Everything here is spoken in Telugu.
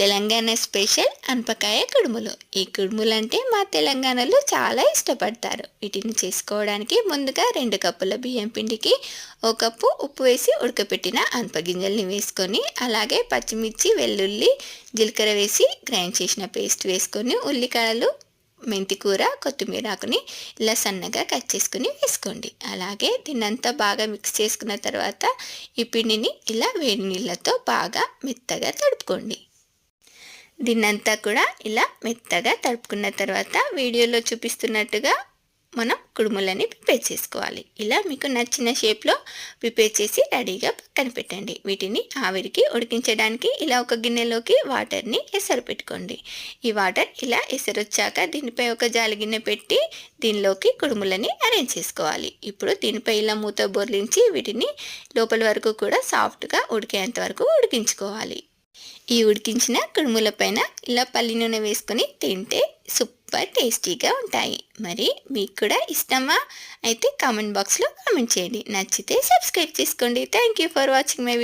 తెలంగాణ స్పెషల్ అనపకాయ కుడుములు. ఈ కుడుములు అంటే మా తెలంగాణలో చాలా ఇష్టపడతారు. వీటిని చేసుకోవడానికి ముందుగా రెండు కప్పుల బియ్యం పిండికి ఒక కప్పు ఉప్పు వేసి ఉడకపెట్టిన అనప గింజల్ని వేసుకొని అలాగే పచ్చిమిర్చి వెల్లుల్లి జీలకర్ర వేసి గ్రైండ్ చేసిన పేస్ట్ వేసుకొని ఉల్లికాయలు మెంతికూర కొత్తిమీర ఆకుని ఇలా సన్నగా కట్ చేసుకుని వేసుకోండి. అలాగే దీన్నంతా బాగా మిక్స్ చేసుకున్న తర్వాత ఈ పిండిని ఇలా వేడి నీళ్ళతో బాగా మెత్తగా తడుపుకోండి. దీన్నంతా కూడా ఇలా మెత్తగా తడుపుకున్న తర్వాత వీడియోలో చూపిస్తున్నట్టుగా మనం కుడుములని ప్రిపేర్ చేసుకోవాలి. ఇలా మీకు నచ్చిన షేప్లో ప్రిపేర్ చేసి రెడీగా పక్కన పెట్టండి. వీటిని ఆవిరికి ఉడికించడానికి ఇలా ఒక గిన్నెలోకి వాటర్ని ఎసరు పెట్టుకోండి. ఈ వాటర్ ఇలా ఎసరు వచ్చాక దీనిపై ఒక జాలి గిన్నె పెట్టి దీనిలోకి కుడుములని అరేంజ్ చేసుకోవాలి. ఇప్పుడు దీనిపై ఇలా మూత బొర్లించి వీటిని లోపల వరకు కూడా సాఫ్ట్గా ఉడికేంత వరకు ఉడికించుకోవాలి. ఈ ఉడికించిన కుడుముల పైన ఇలా పల్లి నూనె వేసుకొని తింటే సూపర్ టేస్టీగా ఉంటాయి. మరి మీకు కూడా ఇష్టమా? అయితే కామెంట్ బాక్స్లో కామెంట్ చేయండి. నచ్చితే సబ్స్క్రైబ్ చేసుకోండి. Thank you for watching my